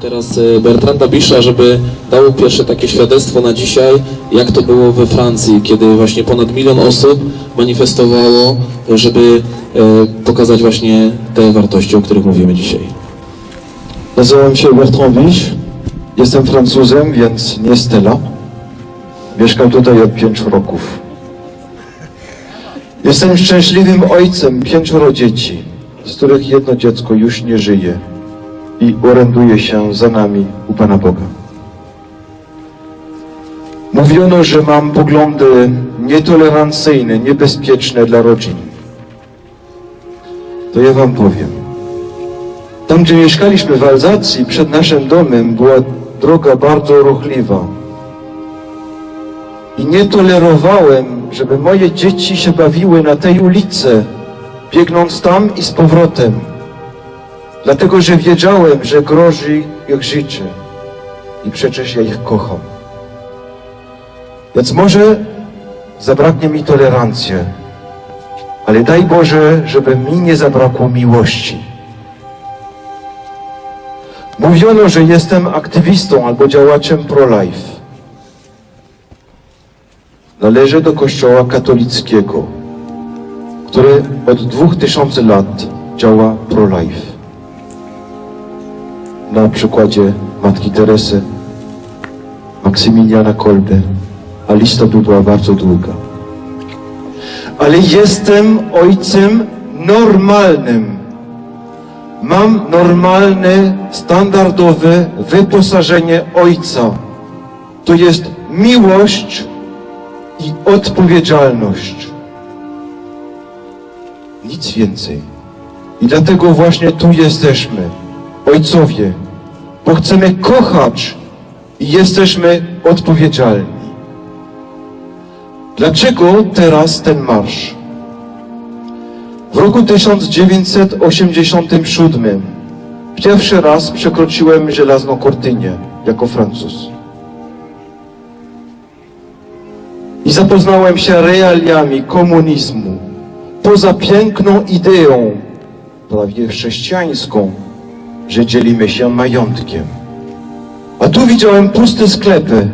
Teraz e, Bertranda Bisza, żeby dał pierwsze takie świadectwo na dzisiaj, jak to było we Francji, kiedy właśnie ponad milion osób manifestowało, żeby e, pokazać właśnie te wartości, o których mówimy dzisiaj. Nazywam się Bertrand Bisz, jestem Francuzem, więc nie Stella. Mieszkam tutaj od pięciu roków. Jestem szczęśliwym ojcem pięcioro dzieci, z których jedno dziecko już nie żyje i oręduje się za nami u Pana Boga. Mówiono, że mam poglądy nietolerancyjne, niebezpieczne dla rodzin. To ja Wam powiem. Tam, gdzie mieszkaliśmy w Alzacji, przed naszym domem była droga bardzo ruchliwa. I nie tolerowałem, żeby moje dzieci się bawiły na tej ulicy, biegnąc tam i z powrotem. Dlatego, że wiedziałem, że grozi ich życie. I przecież ja ich kocham. Więc może zabraknie mi tolerancji, ale daj Boże, żeby mi nie zabrakło miłości. Mówiono, że jestem aktywistą albo działaczem pro-life. Należę do kościoła katolickiego, który od 2000 lat działa pro-life. Na przykładzie Matki Teresy, Maksymiliana Kolbe, a lista by była bardzo długa. Ale jestem ojcem normalnym. Mam normalne, standardowe wyposażenie ojca. To jest miłość i odpowiedzialność. Nic więcej. I dlatego właśnie tu jesteśmy, ojcowie, bo chcemy kochać i jesteśmy odpowiedzialni. Dlaczego teraz ten marsz? W roku 1987 pierwszy raz przekroczyłem żelazną kortynię jako Francuz. I zapoznałem się realiami komunizmu. Poza piękną ideą, prawie chrześcijańską, że dzielimy się majątkiem. A tu widziałem puste sklepy.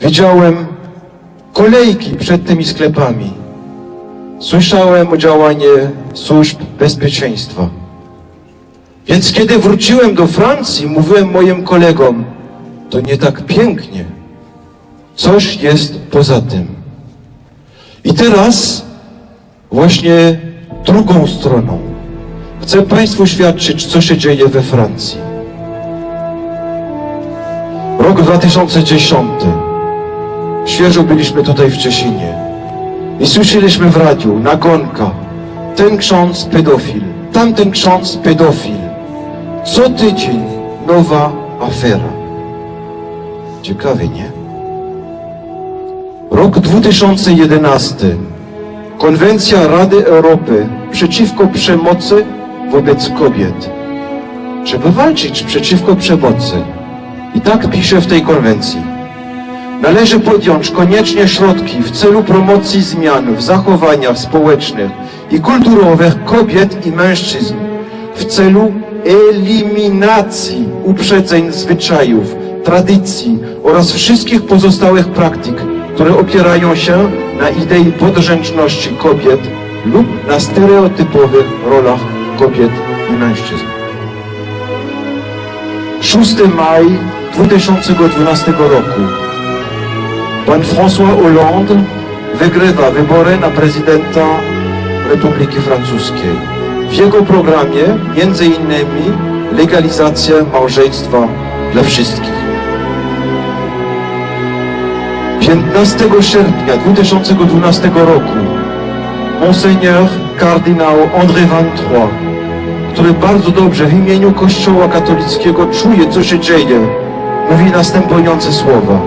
Widziałem kolejki przed tymi sklepami. Słyszałem o działaniu służb bezpieczeństwa. Więc kiedy wróciłem do Francji, mówiłem moim kolegom, to nie tak pięknie. Coś jest poza tym. I teraz właśnie drugą stroną chcę Państwu świadczyć, co się dzieje we Francji. Rok 2010. Świeżo byliśmy tutaj w Czesinie. I słyszeliśmy w radiu, nagonka, ten ksiądz pedofil, tamten ksiądz pedofil. Co tydzień nowa afera. Ciekawe, nie? Rok 2011. Konwencja Rady Europy przeciwko przemocy wobec kobiet. Trzeba walczyć przeciwko przemocy. I tak pisze w tej konwencji. Należy podjąć koniecznie środki w celu promocji zmian w zachowaniach społecznych i kulturowych kobiet i mężczyzn w celu eliminacji uprzedzeń zwyczajów, tradycji oraz wszystkich pozostałych praktyk, które opierają się na idei podrzęczności kobiet lub na stereotypowych rolach kobiet i mężczyzn. 6 maj 2012 roku Pan François Hollande wygrywa wybory na prezydenta Republiki Francuskiej. W jego programie między innymi legalizacja małżeństwa dla wszystkich. 15 sierpnia 2012 roku Monseigneur kardynał André Van Troyes, który bardzo dobrze w imieniu Kościoła katolickiego czuje, co się dzieje, mówi następujące słowa.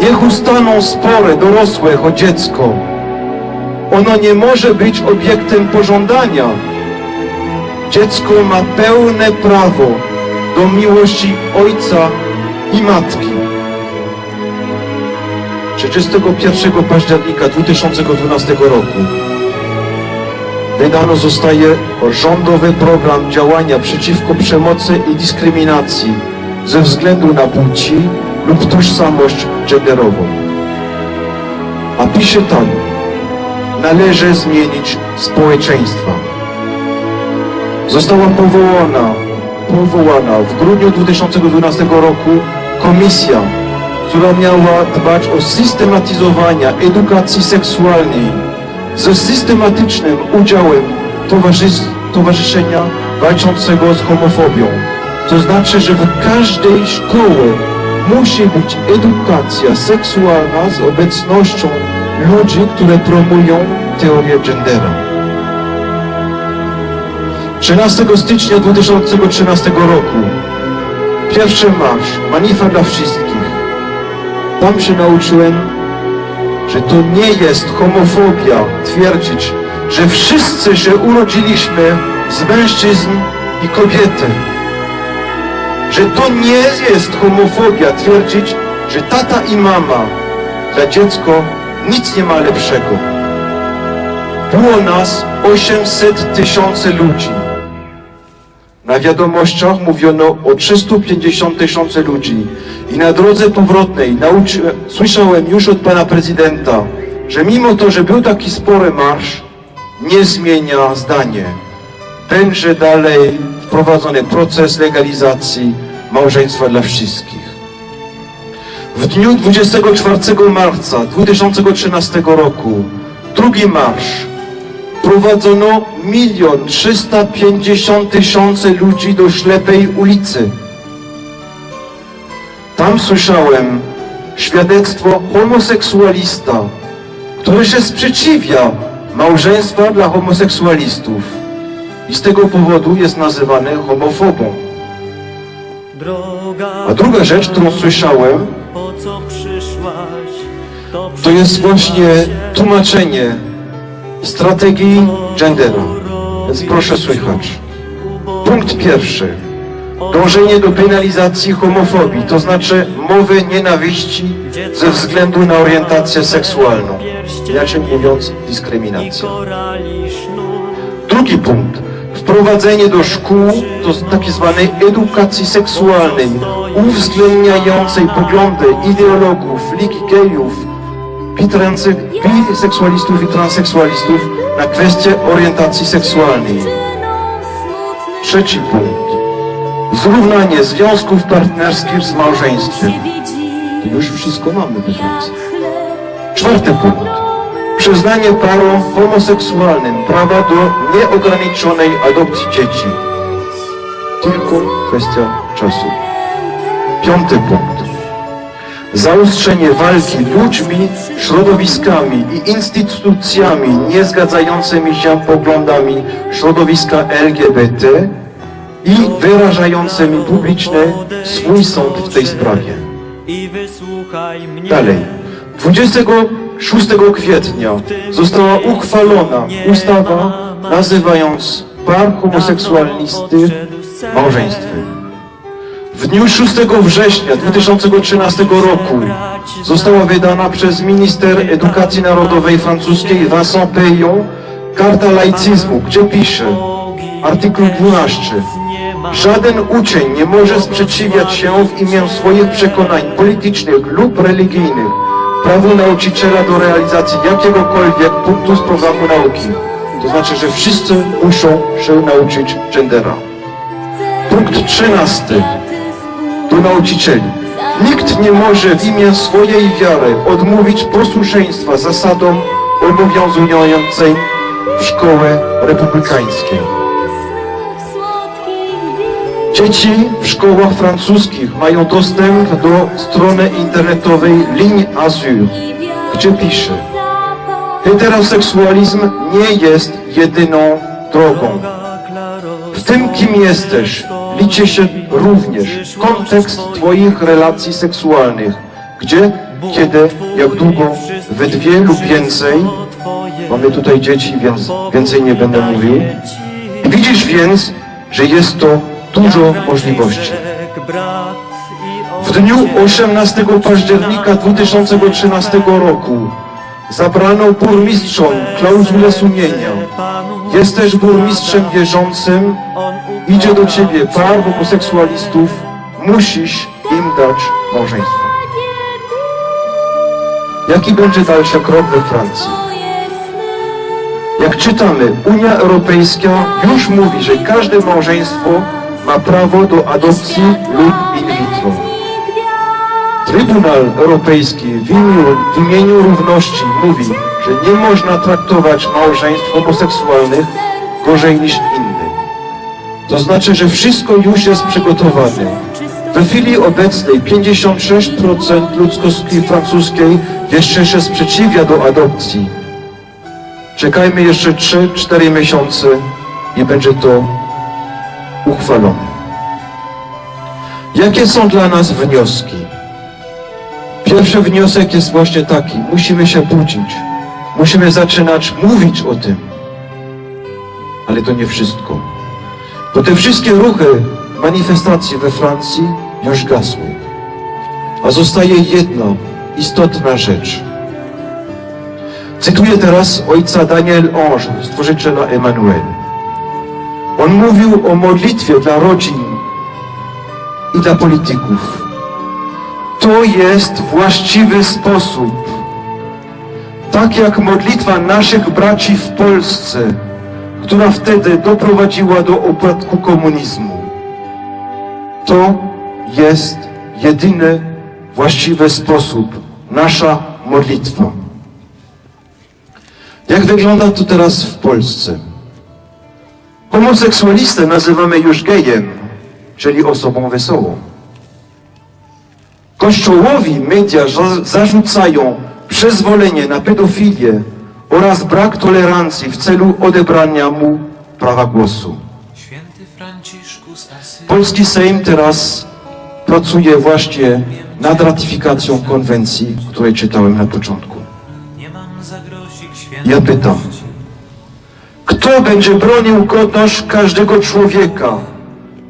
Niech ustaną spory dorosłych o dziecko. Ono nie może być obiektem pożądania. Dziecko ma pełne prawo do miłości ojca i matki. 31 października 2012 roku wydano zostaje rządowy program działania przeciwko przemocy i dyskryminacji ze względu na płci lub tożsamość genderową. A pisze tam, należy zmienić społeczeństwa. Została powołana, powołana w grudniu 2012 roku komisja, która miała dbać o systematyzowanie edukacji seksualnej ze systematycznym udziałem towarzys- towarzyszenia walczącego z homofobią. To znaczy, że w każdej szkole musi być edukacja seksualna z obecnością ludzi, które promują teorię gendera. 13 stycznia 2013 roku pierwszy marsz, manifa dla wszystkich. Tam się nauczyłem, że to nie jest homofobia twierdzić, że wszyscy się urodziliśmy z mężczyzn i kobiety. Że to nie jest homofobia twierdzić, że tata i mama dla dziecko nic nie ma lepszego. Było nas 800 tysięcy ludzi. Na wiadomościach mówiono o 350 tysięcy ludzi. I na drodze powrotnej nauczy, słyszałem już od pana prezydenta, że mimo to, że był taki spory marsz, nie zmienia zdanie. Będzie dalej wprowadzony proces legalizacji małżeństwa dla wszystkich. W dniu 24 marca 2013 roku, drugi marsz, prowadzono milion 350 tysięcy ludzi do ślepej ulicy. Tam słyszałem świadectwo homoseksualista, który się sprzeciwia małżeństwa dla homoseksualistów i z tego powodu jest nazywany homofobą. A druga rzecz, którą słyszałem, to, to jest właśnie tłumaczenie strategii gendera. Więc proszę słychać. Punkt pierwszy. Dążenie do penalizacji homofobii, to znaczy mowy nienawiści ze względu na orientację seksualną. Inaczej mówiąc, sznur. Drugi punkt. Wprowadzenie do szkół do tak zwanej edukacji seksualnej, uwzględniającej poglądy ideologów, ligi gejów, biseksualistów i transseksualistów na kwestie orientacji seksualnej. Trzeci punkt. Zrównanie związków partnerskich z małżeństwem. To już wszystko mamy Francji. Czwarty punkt. Przyznanie parom homoseksualnym prawa do nieograniczonej adopcji dzieci. Tylko kwestia czasu. Piąty punkt. Zaostrzenie walki ludźmi, środowiskami i instytucjami niezgadzającymi się poglądami środowiska LGBT i wyrażającymi publicznie swój sąd w tej sprawie. Dalej. 26 kwietnia została uchwalona ustawa nazywając par homoseksualisty małżeństwem. W dniu 6 września 2013 roku została wydana przez minister edukacji narodowej francuskiej Vincent Payon karta laicyzmu, gdzie pisze artykuł 12 Żaden uczeń nie może sprzeciwiać się w imię swoich przekonań politycznych lub religijnych prawu nauczyciela do realizacji jakiegokolwiek punktu z programu nauki. To znaczy, że wszyscy muszą się nauczyć gendera. Punkt 13 do nauczycieli. Nikt nie może w imię swojej wiary odmówić posłuszeństwa zasadom obowiązującej w szkołę republikańskiej. Dzieci w szkołach francuskich mają dostęp do strony internetowej Ligne Azur, gdzie pisze Heteroseksualizm nie jest jedyną drogą. W tym, kim jesteś, liczy się również kontekst Twoich relacji seksualnych, gdzie, kiedy, jak długo, we dwie lub więcej, mamy tutaj dzieci, więc więcej nie będę mówił, widzisz więc, że jest to dużo możliwości. W dniu 18 października 2013 roku Zabrano burmistrzom klauzulę sumienia. Jest też burmistrzem wierzącym. Idzie do ciebie par homoseksualistów. Musisz im dać małżeństwo. Jaki będzie dalszy krok we Francji? Jak czytamy, Unia Europejska już mówi, że każde małżeństwo ma prawo do adopcji lub in vitro. Trybunał Europejski w imieniu, w imieniu równości mówi, że nie można traktować małżeństw homoseksualnych gorzej niż innych. To znaczy, że wszystko już jest przygotowane. W chwili obecnej 56% ludzkości francuskiej jeszcze się sprzeciwia do adopcji. Czekajmy jeszcze 3-4 miesiące i będzie to uchwalone. Jakie są dla nas wnioski? Pierwszy wniosek jest właśnie taki. Musimy się budzić. Musimy zaczynać mówić o tym. Ale to nie wszystko. Bo te wszystkie ruchy, manifestacje we Francji już gasły. A zostaje jedna istotna rzecz. Cytuję teraz ojca Daniel Ange, stworzyciela Emmanuel. On mówił o modlitwie dla rodzin i dla polityków. To jest właściwy sposób. Tak jak modlitwa naszych braci w Polsce, która wtedy doprowadziła do upadku komunizmu. To jest jedyny właściwy sposób, nasza modlitwa. Jak wygląda to teraz w Polsce? Homoseksualistę nazywamy już gejem, czyli osobą wesołą. Kościołowi media za- zarzucają przyzwolenie na pedofilię oraz brak tolerancji w celu odebrania mu prawa głosu. Polski Sejm teraz pracuje właśnie nad ratyfikacją konwencji, której czytałem na początku. Ja pytam, kto będzie bronił godność każdego człowieka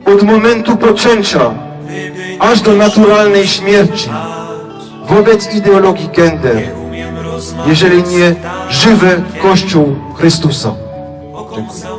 od momentu poczęcia aż do naturalnej śmierci wobec ideologii gender, jeżeli nie żywy Kościół Chrystusa? Okąsał